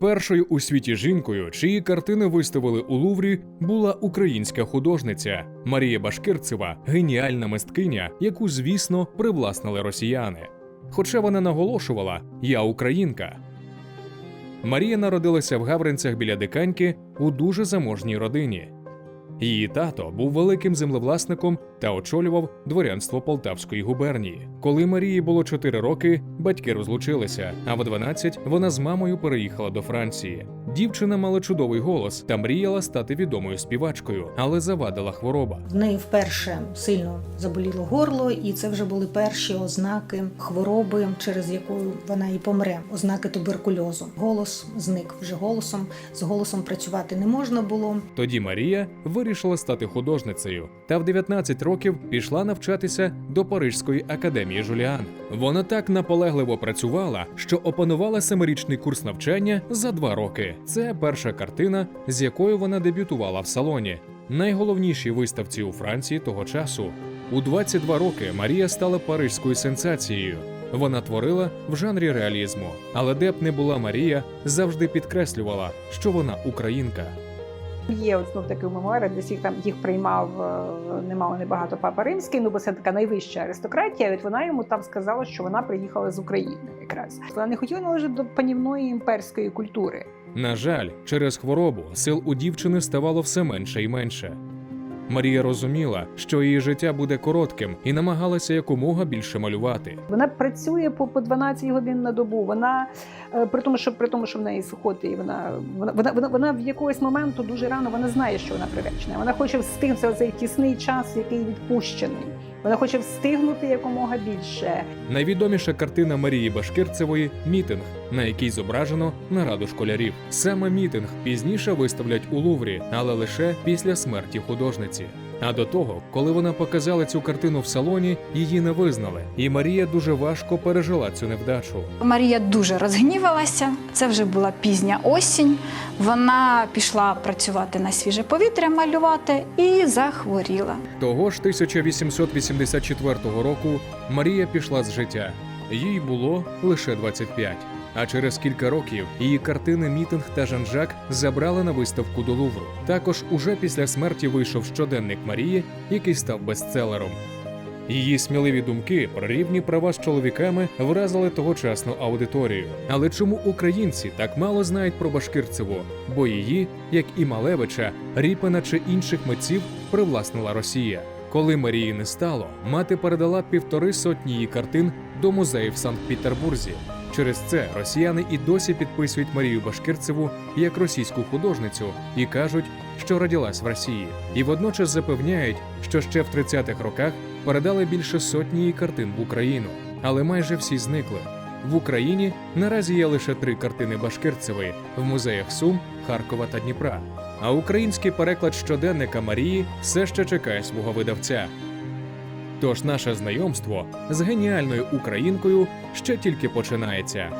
Першою у світі жінкою, чиї картини виставили у Луврі, була українська художниця Марія Башкирцева, геніальна мисткиня, яку, звісно, привласнили росіяни. Хоча вона наголошувала Я українка. Марія народилася в Гавринцях біля Диканьки у дуже заможній родині. Її тато був великим землевласником та очолював дворянство Полтавської губернії. Коли Марії було 4 роки, батьки розлучилися, а в 12 вона з мамою переїхала до Франції. Дівчина мала чудовий голос та мріяла стати відомою співачкою, але завадила хвороба. В неї вперше сильно заболіло горло, і це вже були перші ознаки хвороби, через яку вона і помре. Ознаки туберкульозу. Голос зник вже голосом. З голосом працювати не можна було. Тоді Марія вирішила стати художницею та в 19 років пішла навчатися до Парижської академії Жуліан. Вона так наполегливо працювала, що опанувала семирічний курс навчання за два роки. Це перша картина, з якою вона дебютувала в салоні. Найголовнішій виставці у Франції того часу. У 22 роки Марія стала парижською сенсацією. Вона творила в жанрі реалізму, але де б не була Марія, завжди підкреслювала, що вона українка. Є от знов таки мемуари, десь їх там їх приймав е, немало небагато папа римський, ну бо це така найвища аристократія. От вона йому там сказала, що вона приїхала з України якраз. Вона не хотіла належати до панівної імперської культури. На жаль, через хворобу сил у дівчини ставало все менше і менше. Марія розуміла, що її життя буде коротким, і намагалася якомога більше малювати. Вона працює по, по 12 годин на добу. Вона е, при тому, що при тому, що в неї сухоти, і вона вона, вона, вона, вона в якогось моменту дуже рано вона знає, що вона приречена. Вона хоче встигнути цей тісний час, який відпущений. Вона хоче встигнути якомога більше. Найвідоміша картина Марії Башкирцевої мітинг, на якій зображено нараду школярів. Саме мітинг пізніше виставлять у Луврі, але лише після смерті художниці. А до того, коли вона показала цю картину в салоні, її не визнали, і Марія дуже важко пережила цю невдачу. Марія дуже розгнівалася. Це вже була пізня осінь. Вона пішла працювати на свіже повітря, малювати і захворіла. Того ж 1884 року Марія пішла з життя. Їй було лише 25. А через кілька років її картини Мітинг та Жан-Жак забрали на виставку до Лувру. Також уже після смерті вийшов щоденник Марії, який став бестселером. Її сміливі думки про рівні права з чоловіками вразили тогочасну аудиторію. Але чому українці так мало знають про Башкирцеву? Бо її, як і Малевича, Ріпина чи інших митців привласнила Росія. Коли Марії не стало, мати передала півтори сотні її картин до музею в Санкт-Петербурзі. Через це росіяни і досі підписують Марію Башкирцеву як російську художницю і кажуть, що родилась в Росії, і водночас запевняють, що ще в 30-х роках передали більше сотні її картин в Україну, але майже всі зникли. В Україні наразі є лише три картини Башкирцевої в музеях Сум, Харкова та Дніпра. А український переклад щоденника Марії все ще чекає свого видавця. Тож наше знайомство з геніальною українкою ще тільки починається.